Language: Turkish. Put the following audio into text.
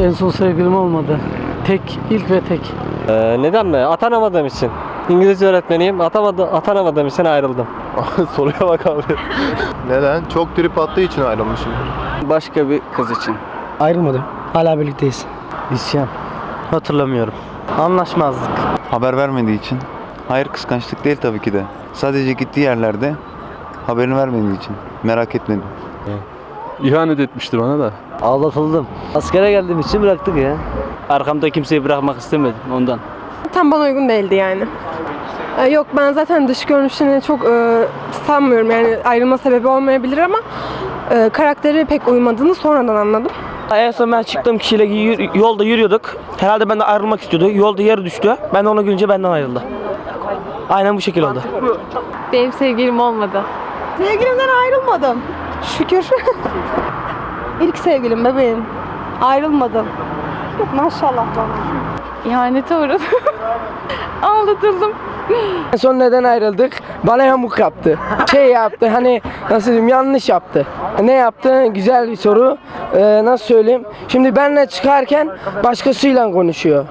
En son sevgilim olmadı. Tek, ilk ve tek. Ee, neden mi? Atanamadığım için. İngilizce öğretmeniyim. Atamadı, atanamadığım için ayrıldım. Soruya bak abi. Neden? Çok trip attığı için ayrılmışım. Başka bir kız için. Ayrılmadım. Hala birlikteyiz. İsyan. Hatırlamıyorum. Anlaşmazlık. Haber vermediği için. Hayır kıskançlık değil tabii ki de. Sadece gittiği yerlerde haberini vermediği için. Merak etmedim. İhanet etmişti bana da. Aldatıldım. Askere geldiğim için bıraktık ya. Arkamda kimseyi bırakmak istemedim ondan. Tam bana uygun değildi yani. Ee, yok ben zaten dış görünüşüne çok e, sanmıyorum yani ayrılma sebebi olmayabilir ama e, karakteri pek uymadığını sonradan anladım. En son ben çıktığım kişiyle yür- yolda yürüyorduk. Herhalde benden ayrılmak istiyordu. Yolda yere düştü. Ben de onu görünce benden ayrıldı. Aynen bu şekilde oldu. Benim sevgilim olmadı. Sevgilimden ayrılmadım. Şükür. İlk sevgilim bebeğim. Ayrılmadım. Maşallah bana. İhanete uğradım. Aldatıldım. En son neden ayrıldık? Bana yamuk yaptı. Şey yaptı hani nasıl diyeyim yanlış yaptı. Ne yaptı? Güzel bir soru. Ee, nasıl söyleyeyim? Şimdi benle çıkarken başkasıyla konuşuyor.